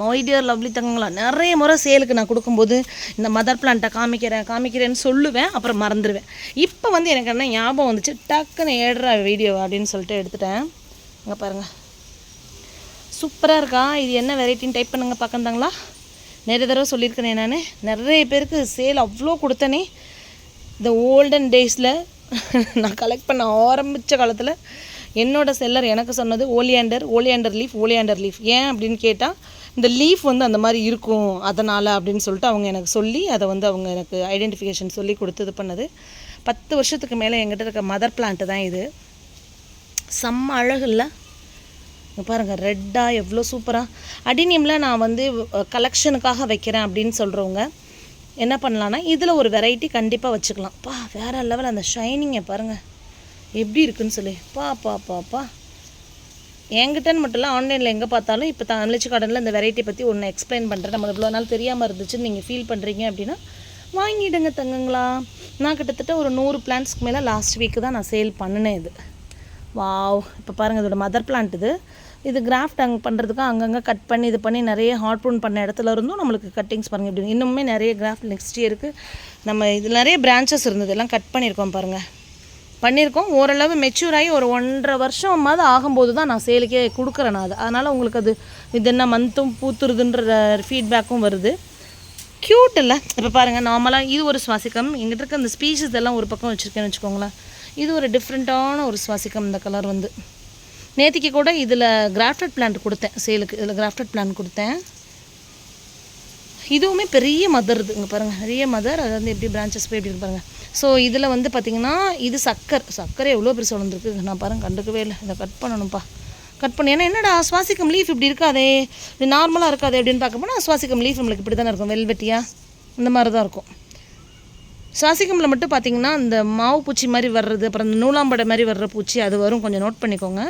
மொய்டியர் lovely தங்கங்களா நிறைய முறை சேலுக்கு நான் கொடுக்கும்போது இந்த மதர் பிளான்ட்டை காமிக்கிறேன் காமிக்கிறேன்னு சொல்லுவேன் அப்புறம் மறந்துடுவேன் இப்போ வந்து எனக்கு என்ன ஞாபகம் வந்துச்சு? டக்குன்னு ஏடுற வீடியோ அப்படின்னு சொல்லிட்டு எடுத்துட்டேன். இங்கே பாருங்கள் சூப்பராக இருக்கா? இது என்ன வெரைட்டின்னு டைப் பண்ணுங்க பார்க்கந்தாங்களா நிறைய தடவை சொல்லியிருக்கேனே நான். நிறைய பேருக்கு சேல் அவ்வளோ கொடுத்தனே. இந்த ஓல்டன் டேஸில் நான் கலெக்ட் பண்ண ஆரம்பித்த காலத்தில் என்னோடய செல்லர் எனக்கு சொன்னது oleander oleander leaf oleander leaf ஏன் அப்படின்னு கேட்டால் இந்த லீஃப் வந்து அந்த மாதிரி இருக்கும் அதனால் அப்படின்னு சொல்லிட்டு அவங்க எனக்கு சொல்லி அதை வந்து அவங்க எனக்கு ஐடென்டிஃபிகேஷன் சொல்லி கொடுத்து இது பண்ணது. பத்து வருஷத்துக்கு மேலே எங்கிட்ட இருக்க மதர் பிளான்ட்டு தான் இது. செம்ம அழகு இல்லை? ரெட்டாக எவ்வளோ சூப்பராக அடினியமில் நான் வந்து கலெக்ஷனுக்காக வைக்கிறேன் அப்படின்னு சொல்கிறவங்க என்ன பண்ணலான்னா இதில் ஒரு வெரைட்டி கண்டிப்பாக வச்சுக்கலாம். பா வேறு லெவல் அந்த ஷைனிங்கை பாருங்கள் எப்படி இருக்குன்னு சொல்லி. பா பா பா பா. என்கிட்டன்னு மட்டும் இல்லை ஆன்லைனில் எங்கே பார்த்தாலும் இப்போ தமிழ்ச்சி கடனில் இந்த வெரைட்டி பற்றி ஒன்று எக்ஸ்பிளைன் பண்ணுறேன் நம்ம இவ்வளோ நாள் தெரியாமல் இருந்துச்சுன்னு நீங்கள் ஃபீல் பண்ணுறீங்க அப்படின்னா வாங்கிடுங்க தங்கங்களா. நான் கிட்டத்தட்ட ஒரு நூறு பிளான்ட்ஸ்க்கு மேலே லாஸ்ட் வீக்கு தான் நான் சேல் பண்ணினேன் இது. வாவ் இப்போ பாருங்கள் இதோட மதர் பிளான்ட் இது. இது கிராஃப்ட் அங்கே பண்ணுறதுக்கு அங்கங்கே கட் பண்ணி இது பண்ணி நிறைய ஹார்ட் ப்ரூன் பண்ண இடத்துல இருந்தும் நம்மளுக்கு கட்டிங்ஸ் பாருங்கள் இப்படி இன்னுமே நிறைய கிராஃப்ட் நெக்ஸ்ட் இயருக்கு நம்ம இதில் நிறைய பிரான்ச்சஸ் இருந்தது. எல்லாம் கட் பண்ணியிருக்கோம் பாருங்கள் பண்ணியிருக்கோம். ஓரளவு மெச்சூர் ஆகி ஒரு ஒன்றரை வருஷமாவது ஆகும்போது தான் நான் சேலுக்கே கொடுக்குறேன் நான் அது. அதனால் உங்களுக்கு அது இது என்ன மந்த்தும் பூத்துருதுன்ற ஃபீட்பேக்கும் வருது. க்யூட் இல்லை. இப்போ பாருங்கள் நார்மலாக இது ஒரு சுவாசிக்கம். எங்கிட்ட இருக்க அந்த ஸ்பீஷஸ் எல்லாம் ஒரு பக்கம் வச்சுருக்கேன்னு வச்சுக்கோங்களேன். இது ஒரு டிஃப்ரெண்ட்டான ஒரு சுவாசிக்கம் இந்த கலர் வந்து. நேத்திக்கு கூட இதில் கிராஃப்டட் பிளான்ட் கொடுத்தேன் சேலுக்கு. இதில் கிராஃப்டட் பிளான்ட் கொடுத்தேன். இதுவுமே பெரிய மதர் இது. இங்கே பாருங்கள் நிறைய மதர் அது வந்து எப்படி பிரான்ச்சஸ் போய் எப்படி இருக்கு பாருங்கள் ஸோ இதில் வந்து பார்த்திங்கன்னா இது சக்கர். சக்கரை எவ்வளோ பெருசு வளர்ந்துருக்கு? நான் பாருங்க கண்டுக்கவே இல்லை. இதை கட் பண்ணணும்ப்பா கட் பண்ணி. ஏன்னா என்னடா சுவாசிக்கும் லீஃப் இப்படி இருக்காதே. இது நார்மலாக இருக்காது அப்படின்னு பார்க்க போனால் சுவாசிக்கம் லீஃப் நம்மளுக்கு இப்படி தானே இருக்கும்? வெல்வெட்டியாக இந்த மாதிரி தான் இருக்கும். சுவாசிக்கம்பில் மட்டும் பார்த்தீங்கன்னா இந்த மாவு பூச்சி மாதிரி வர்றது அப்புறம் இந்த நூலாம்படை மாதிரி வர்ற பூச்சி அது வரும். கொஞ்சம் நோட் பண்ணிக்கோங்க.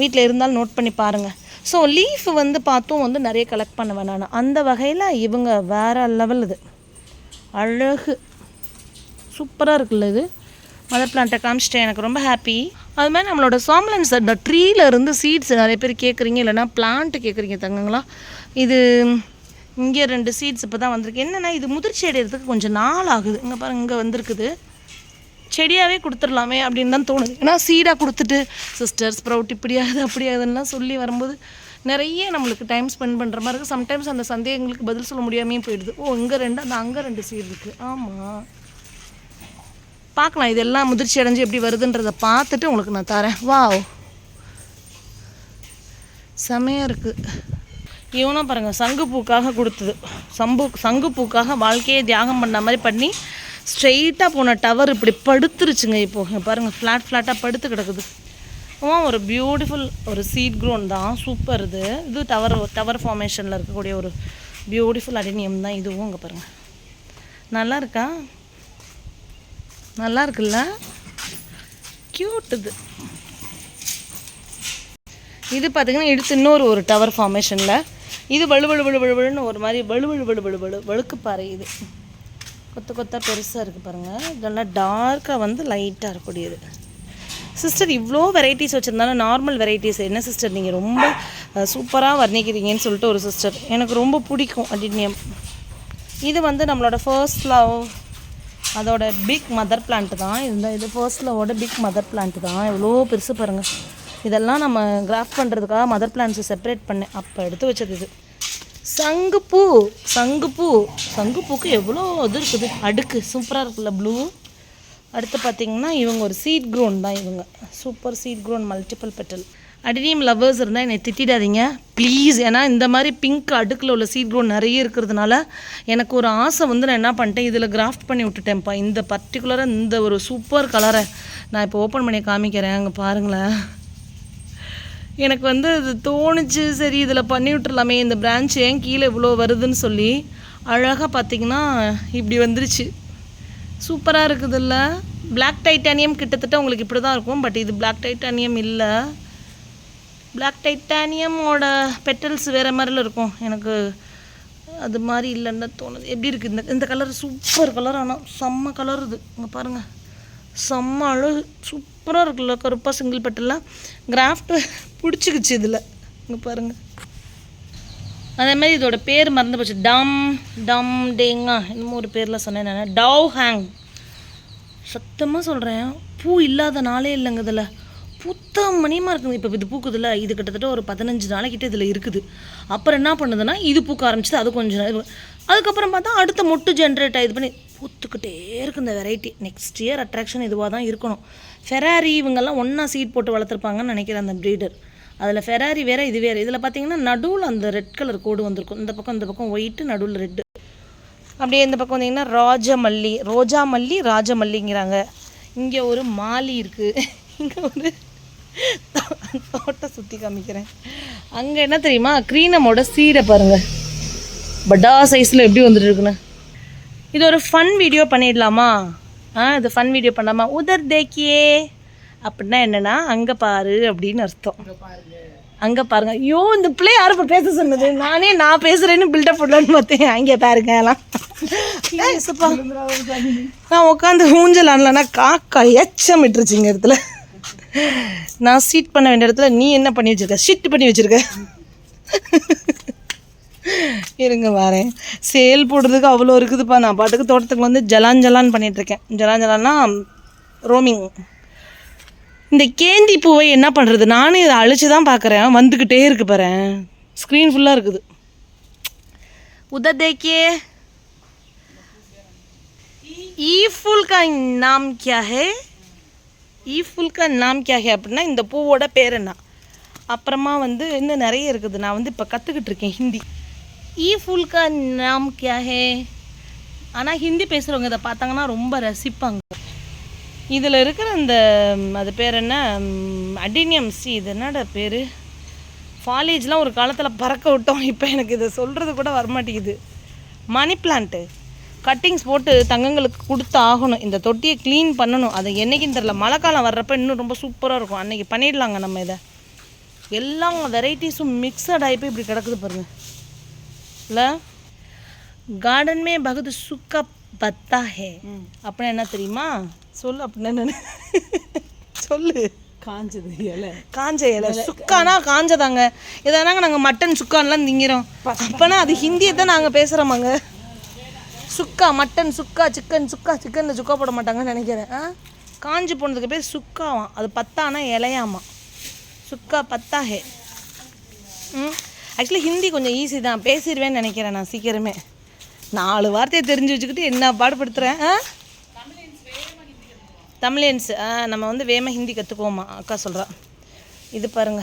வீட்டில் இருந்தாலும் நோட் பண்ணி பாருங்கள் ஸோ லீஃப் வந்து பார்த்தும் வந்து நிறைய கலெக்ட் பண்ண வேணாம் அந்த வகையில் இவங்க வேறு லெவல் இது. அழகு. சூப்பராக இருக்குல்ல இது. மதர் பிளான்ட்டை காமிச்சிட்டேன் எனக்கு ரொம்ப ஹாப்பி அது மாதிரி நம்மளோட சாம்லன்ஸ் அந்த ட்ரீல இருந்து சீட்ஸ் நிறைய பேர் கேட்குறீங்க இல்லைன்னா பிளான்ட் கேட்குறீங்க தங்கங்களா. இது இங்கே ரெண்டு சீட்ஸ் இப்போ தான் வந்திருக்கு. என்னென்னா இது முதிர்ச்சி அடைகிறதுக்கு கொஞ்சம் நாள் ஆகுது. இங்கே பாருங்க இங்கே வந்திருக்குது. செடியாகவே கொடுத்துடலாமே அப்படின்னு தான் தோணுது. ஏன்னா சீடாக கொடுத்துட்டு சிஸ்டர் ஸ்ப்ரவுட் இப்படி ஆகுது அப்படி ஆகுதுன்னெலாம் சொல்லி வரும்போது நிறைய நம்மளுக்கு டைம் ஸ்பெண்ட் பண்ணுற மாதிரி இருக்குது சம்டைம்ஸ் அந்த சந்தேகங்களுக்கு பதில் சொல்ல முடியாமே போயிடுது. ஓ இங்கே ரெண்டு அந்த அங்கே ரெண்டு சீடு இருக்குது ஆமாம் பார்க்கலாம் இதெல்லாம் முதிர்ச்சி அடைஞ்சு எப்படி வருதுன்றதை பார்த்துட்டு உங்களுக்கு நான் தரேன். வாவ். செமையாக இருக்குது இவனும் பாருங்கள் சங்குப்பூக்காக கொடுத்தது. சம்பு சங்குப்பூக்காக வாழ்க்கையை தியாகம் பண்ண மாதிரி பண்ணி ஸ்ட்ரெயிட்டாக போன டவர் இப்படி படுத்துருச்சுங்க இப்போது பாருங்கள் ஃப்ளாட் ஃப்ளாட்டாக படுத்து கிடக்குது. ஆ ஒரு பியூட்டிஃபுல் ஒரு சீட் க்ரோன் தான். சூப்பர் இது. இது டவர் டவர் ஃபார்மேஷனில் இருக்கக்கூடிய ஒரு பியூட்டிஃபுல் அடினியம் தான் இதுவும் இங்கே பாருங்கள் நல்லா இருக்கா? நல்லா இருக்குல்ல க்யூட் இது. இது பார்த்தீங்கன்னா இடுத்து இன்னொரு ஒரு டவர் ஃபார்மேஷனில் இது வலு வலு வலு வலுன்னு ஒரு மாதிரி வலு வலு வலு வலு வலு வழுக்கு பாறை இது. கொத்த கொத்தா பெருசாக இருக்குது பாருங்கள் இதெல்லாம் டார்க்காக வந்து லைட்டாக இருக்கக்கூடியது. சிஸ்டர் இவ்வளோ வெரைட்டிஸ் வச்சுருந்தாலும் நார்மல் வெரைட்டிஸ் என்ன சிஸ்டர் நீங்கள் ரொம்ப சூப்பராக வர்ணிக்கிறீங்கன்னு சொல்லிட்டு ஒரு சிஸ்டர் எனக்கு ரொம்ப பிடிக்கும் அடினியம் இது வந்து நம்மளோட ஃபர்ஸ்ட் லவ் அதோட பிக் மதர் பிளான்ட் தான். இந்த இது ஃபர்ஸ்ட்லோட பிக் மதர் பிளான்ட் தான். எவ்வளோ பெருசு பாருங்கள் இதெல்லாம் நம்ம கிராஃப்ட் பண்ணுறதுக்காக மதர் பிளான்ட்ஸை செப்பரேட் பண்ணேன் அப்போ எடுத்து வச்சது இது. சங்குப்பூ சங்குப்பூ சங்குப்பூக்கு எவ்வளோ இது இருக்குது. அடுக்கு சூப்பராக இருக்குல்ல ப்ளூ அடுத்து பார்த்திங்கன்னா இவங்க ஒரு சீட் க்ரோன் தான் இவங்க. Super seed grown multiple petal adenium lovers இருந்தால் என்னை திட்டிடாதீங்க. ப்ளீஸ் ஏன்னா இந்த மாதிரி பிங்க் அடுக்கில் உள்ள சீட் க்ரோ நிறைய இருக்கிறதுனால எனக்கு ஒரு ஆசை வந்து நான் என்ன பண்ணிட்டேன் இதில் கிராஃப்ட் பண்ணி விட்டுட்டேன்ப்பா. இந்த பர்டிகுலராக இந்த ஒரு சூப்பர் கலரை நான் இப்போ ஓப்பன் பண்ணி காமிக்கிறேன். அங்கே பாருங்களேன். எனக்கு வந்து இது தோணுச்சு. சரி இதில் பண்ணி விட்டுறலாமே. இந்த பிரான்ச் ஏன் கீழே இவ்வளோ வருதுன்னு சொல்லி அழகாக பார்த்தீங்கன்னா இப்படி வந்துருச்சு. சூப்பராக இருக்குதுல்ல. பிளாக் டைட்டானியம் கிட்டத்தட்ட உங்களுக்கு இப்படி தான் இருக்கும். பட் இது பிளாக் டைட்டானியம் இல்லை. பிளாக் டைட்டானியமோட பெட்டல்ஸ் வேறு மாதிரில இருக்கும். எனக்கு அது மாதிரி இல்லைன்னு தோணுது. எப்படி இருக்குது இந்த இந்த கலர் சூப்பர் கலர் ஆனால் செம்ம கலர் இது. இங்கே பாருங்கள் செம்ம அழகு. சூப்பராக இருக்குல்ல கருப்பாக சிங்கிள் பெட்டெல்லாம் கிராஃப்ட் பிடிச்சிக்கிச்சு இதில். இங்கே பாருங்கள் அதே மாதிரி இதோட பேர் மறந்து போச்சு. டம் டம் டேங்கா இன்னமும் ஒரு பேரில் சொன்னேன் நான். டவ் ஹேங் சத்தமாக சொல்கிறேன் பூ இல்லாத நாளே இல்லைங்க இதில். புத்தம் மணியமாக இருக்குது. இப்போ இது பூக்குதுல்ல இது கிட்டத்தட்ட ஒரு பதினஞ்சு நாளைக்கிட்ட இதில் இருக்குது. அப்புறம் என்ன பண்ணுதுன்னா இது பூக்க ஆரம்பிச்சது அது கொஞ்சம் அதுக்கப்புறம் பார்த்தா அடுத்த மொட்டு ஜென்ரேட் இது பண்ணி பூத்துக்கிட்டே இருக்குது இந்த வெரைட்டி நெக்ஸ்ட் இயர் அட்ராக்ஷன் இதுவாக தான் இருக்கணும். ஃபெராரி இவங்கெல்லாம் ஒன்றா சீட் போட்டு வளர்த்துருப்பாங்கன்னு நினைக்கிறேன் அந்த ப்ரீடர் அதில் ஃபெராரி வேறு இது வேறு. இதில் பார்த்தீங்கன்னா நடுவில் அந்த ரெட் கலர் கோடு வந்திருக்கும். இந்த பக்கம் இந்த பக்கம் ஒயிட்டு நடுவில் ரெட்டு அப்படியே இந்த பக்கம் வந்தீங்கன்னா ராஜமல்லி. ரோஜா மல்லி ராஜமல்லிங்கிறாங்க. இங்கே ஒரு மாலி இருக்குது இங்கே ஒரு தோட்டம் சுற்றி காமிக்கிறேன். அங்கே என்ன தெரியுமா? க்ரீனமோட சீடை பாருங்க. பட்டா சைஸில் எப்படி வந்துட்டு இருக்குன்னு. இது ஒரு ஃபன் வீடியோ பண்ணிடலாமா? ஆ இது ஃபன் வீடியோ பண்ணலாமா? உதர் தேக்கியே. அப்படின்னா என்னன்னா அங்கே பாரு அப்படின்னு அர்த்தம். அங்கே பாருங்க. ஐயோ இந்த பிள்ளை யாரும் இப்போ பேச சொன்னது? நானே நான் பேசுகிறேன்னு பில்டப் பண்ணலான்னு பார்த்தேன். அங்கே பாருங்க எல்லாம். நான் உட்காந்து ஊஞ்சல் ஆடலன்னா காக்கா எச்சம் விட்டுருச்சு இங்க இடத்துல. நான் சீட் பண்ண வேண்டிய இடத்துல நீ என்ன பண்ணி வச்சிருக்க ஷிட் பண்ணி வச்சிருக்க இருங்க வரேன் சேல் போடுறதுக்கு அவ்வளோ இருக்குதுப்பா நான் பாட்டுக்கு தோட்டத்துக்கு வந்து ஜலான் ஜலான் பண்ணிட்டு இருக்கேன் ஜலான் ஜலான்னா ரோமிங் இந்த கேந்தி பூவை என்ன பண்ணுறது நானும் இதை அழிச்சு தான் பார்க்குறேன் வந்துக்கிட்டே இருக்கு பாரு ஸ்க்ரீன் ஃபுல்லாக இருக்குது उधर देखिए ई फूल का नाम क्या है ஈ ஃபுல்கா நாம் கியா அப்படின்னா இந்த பூவோட பேர் என்ன அப்புறமா வந்து இன்னும் நிறைய இருக்குது. நான் வந்து இப்போ கற்றுக்கிட்டு இருக்கேன் ஹிந்தி. ஈ ஃபுல்கா நாம் ஹே? ஆனால் ஹிந்தி பேசுகிறவங்க இதை பார்த்தாங்கன்னா ரொம்ப ரசிப்பாங்க. இதில் இருக்கிற அந்த அது பேர் என்ன? அடினியம் சி இது என்னோட பேர்? ஃபாலேஜ்லாம் ஒரு காலத்தில் பறக்க விட்டோம். இப்போ எனக்கு இதை சொல்கிறது கூட வரமாட்டேங்குது. Money plant. கட்டிங்ஸ் போட்டு தங்கங்களுக்கு கொடுத்து ஆகணும். இந்த தொட்டியை க்ளீன் பண்ணணும். அது என்னைக்குன்னு தெரில மழை காலம் வர்றப்ப இன்னும் ரொம்ப சூப்பராக இருக்கும். அன்னைக்கு பண்ணிடலாங்க நம்ம இதை. எல்லா வெரைட்டிஸும் மிக்சட் ஆகி போய் இப்படி கிடக்குது பாருங்க. இல்லை? மே பகுது சுக்கா பத்தா ஹே. அப்படின்னா என்ன தெரியுமா? சொல்லு அப்படின்னா சொல்லு. காஞ்சது இலை. காஞ்ச இலை. சுக்கானா காஞ்சதாங்க. இதானாங்க நாங்கள் மட்டன் சுக்கான்லாம் திங்கிறோம். அப்போனா அது ஹிந்தியை தான் நாங்கள் பேசுகிறோமாங்க சுக்கா மட்டன் சுக்கா சிக்கன் சுக்கா சிக்கனில் சுக்கா போட மாட்டாங்கன்னு நினைக்கிறேன். ஆ? காஞ்சி போனதுக்கு பேர் சுக்காவாம். அது பத்தானா இலையாமா? சுக்கா பத்தா ஹே ம்? ஆக்சுவலி ஹிந்தி கொஞ்சம் ஈஸி தான். பேசிடுவேன்னு நினைக்கிறேன் நான் சீக்கிரமே. நாலு வார்த்தையை தெரிஞ்சு வச்சுக்கிட்டு என்ன பாடுபடுத்துகிறேன் ஆ? தமிழியன்ஸ் ஆ நம்ம வந்து வேம ஹிந்தி கற்றுக்குவோமா அக்கா சொல்கிறா இது பாருங்க.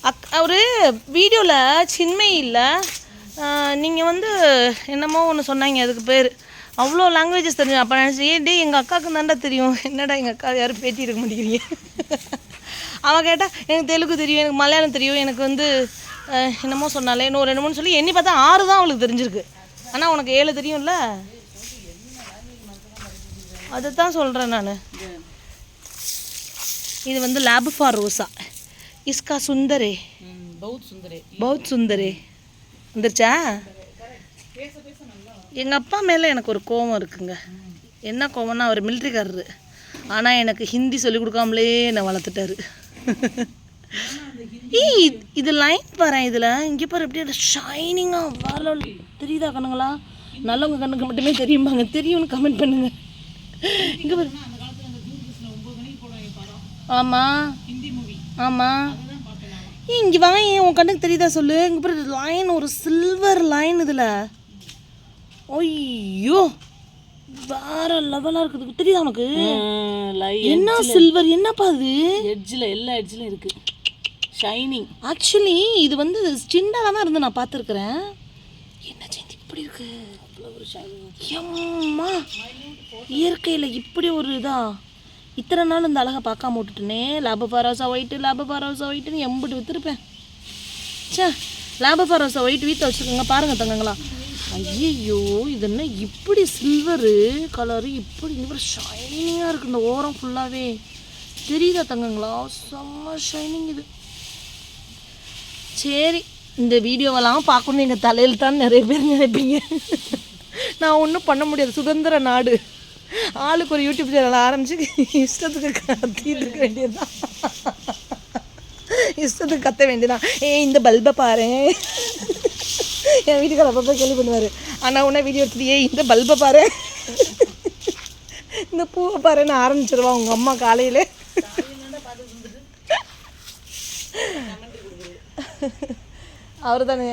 அக் ஒரு வீடியோவில் சின்மை இல்லை. நீங்கள் வந்து என்னமோ ஒன்று சொன்னாங்க அதுக்கு பேர். அவ்வளோ லாங்குவேஜஸ் தெரியும். அப்போ நினச்சி ஏ டே எங்கள் அக்காவுக்கு தாண்டா தெரியும். என்னடா எங்கள் அக்கா யாரும் பேட்டி இருக்க மாட்டேங்கிறீங்க? அவள் கேட்டால் எனக்கு தெலுங்கு தெரியும் எனக்கு மலையாளம் தெரியும். எனக்கு வந்து என்னமோ சொன்னாலே இன்னும் ரெண்டு மூணு சொல்லி எண்ணி பார்த்தா ஆறு தான் அவளுக்கு தெரிஞ்சிருக்கு. ஆனால் உனக்கு ஏழு தெரியும்ல? அதை தான் சொல்கிறேன் நான். இது வந்து லேப் ஃபார் ரோசா இஸ்கா சுந்தரே. பௌத் சுந்தரே. பௌத் சுந்தரே. வந்துருச்சா? எங்கள் அப்பா மேலே எனக்கு ஒரு கோவம் இருக்குங்க. என்ன கோவம்னா அவர் மிலிட்ரிக்காரரு ஆனால் எனக்கு ஹிந்தி சொல்லிக் கொடுக்காமலே என்னை வளர்த்துட்டாரு. ஏய் இது லைன் பாரு இதில். இங்கே பாரு எப்படி ஷைனிங்காக வரல தெரியுதா கண்ணுங்களா? நல்லவங்க கண்ணுக்கு மட்டுமே தெரியுமாங்க தெரியும்னு கமெண்ட் பண்ணுங்க. இங்கே பாரு. ஆமாம் ஆமாம் இங்கே வாங்க உன் கண்ணுக்கு தெரியுதா சொல்லு? இங்கே பாரு லைன் ஒரு சில்வர் லைன் இதில். ஐயோ வேற லெவலாக இருக்குது. தெரியுதா உனக்கு? லை என்ன சில்வர் என்னப்பா அது? எட்ஜில் எல்லா எட்ஜிலும் இருக்கு. ஷைனிங் ஆக்சுவலி இது வந்து சின்னதாக தான் இருந்து நான் பார்த்துருக்குறேன். என்ன சேர்ந்து இப்படி இருக்கு? எம்மா இயற்கையில் இப்படி ஒரு இதா? இத்தனை நாள் இந்த அழகை பார்க்காம விட்டுட்டேனே. லாப பரோசா ஒயிட்டு லாப பரோசா ஒயிட்டுன்னு எம்பிட்டு விற்றுருப்பேன் ச்சே லாப பாரோசா ஒயிட் வீட்டில் வச்சுருக்கோங்க பாருங்க தங்கங்களா. ஐயோ இது என்ன இப்படி சில்வரு கலரு இப்படி இவ்வளோ ஷைனிங்காக இருக்குது இந்த ஓரம் ஃபுல்லாகவே தெரியுதா தங்கங்களா? செம்ம ஷைனிங் இது. சரி இந்த வீடியோவெல்லாம் பார்க்கணும் எங்கள் தலையில் தான் நிறைய பேர் நினைப்பீங்க. நான் ஒன்றும் பண்ண முடியாது. சுதந்திர நாடு. ஆளுக்கு ஒரு யூடியூப் சேனல் ஆரம்பிச்சு இஷ்டத்துக்கு கத்திட்டு இருக்க வேண்டியதுதான். இஷ்டத்துக்கு கத்த வேண்டியதான் ஏ இந்த பல்பை பாரு. என் வீட்டுக்கார அப்பப்போ கேள்வி பண்ணுவார். ஆனால் உன்ன வீடியோ எடுத்துட்டு ஏய் இந்த பல்பை பாரு. இந்த பூவை பாருன்னு ஆரம்பிச்சிருவா உங்கள் அம்மா காலையில். அவர் தானே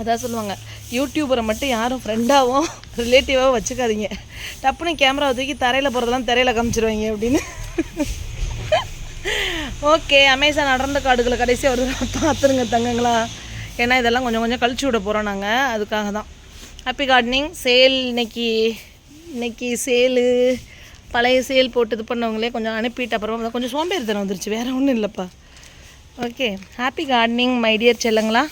அதான் சொல்லுவாங்க. யூடியூபரை மட்டும் யாரும் ஃப்ரெண்டாகவும் ரிலேட்டிவாகவும் வச்சுக்காதீங்க. டப்புன்னு கேமராவை தூக்கி தரையில் போகிறதெல்லாம் தரையில் காமிச்சிருவாங்க அப்படின்னு. ஓகே அமேசான் அடர்ந்த காடுகளை கடைசி ஒரு பார்த்துருங்க தங்கங்களா. ஏன்னா இதெல்லாம் கொஞ்சம் கொஞ்சம் கழிச்சு விட போகிறோம் நாங்கள் அதுக்காக தான். ஹாப்பி கார்டனிங் சேல் இன்னைக்கு இன்னைக்கு சேலு பழைய சேல் போட்டு இது பண்ணவங்களே கொஞ்சம் அனுப்பிட்டு அப்புறமா கொஞ்சம் சோம்பேறித்தனம் வந்துருச்சு. வேறு ஒன்றும் இல்லைப்பா. Okay happy gardening my dear செல்லுங்களா.